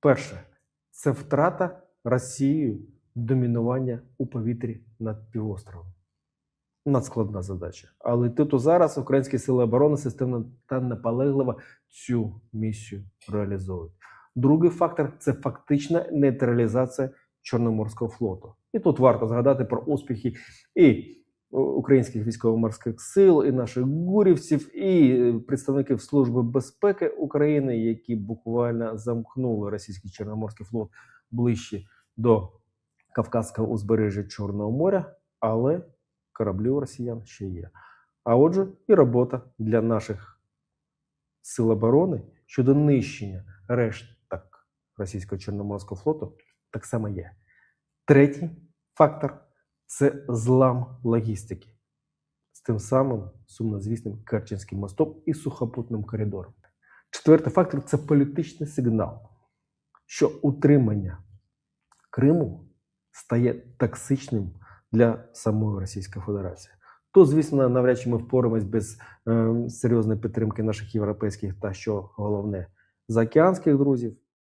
Перше це втрата Росією домінування у повітрі над півостровом. Надскладна задача. Але тут зараз українські сили оборони системно та наполегливо цю місію реалізовують. Другий фактор це фактична нейтралізація Чорноморського флоту. І тут варто згадати про успіхи і українських військово-морських сил, і наших гурівців, і представників Служби безпеки України, які буквально замкнули російський Чорноморський флот ближче до Кавказського узбережжя Чорного моря, але кораблі у росіян ще є. А отже, і робота для наших сил оборони щодо нищення решток російського Чорноморського флоту так само є. Третій фактор це злам логістики з тим самим сумнозвісним Керченським мостом і сухопутним коридором. Четвертий фактор це політичний сигнал, що утримання Криму стає токсичним для самої Російської Федерації. То, звісно, навряд чи ми впораємось без е, серйозної підтримки наших європейських та що головне заокеанських друзів.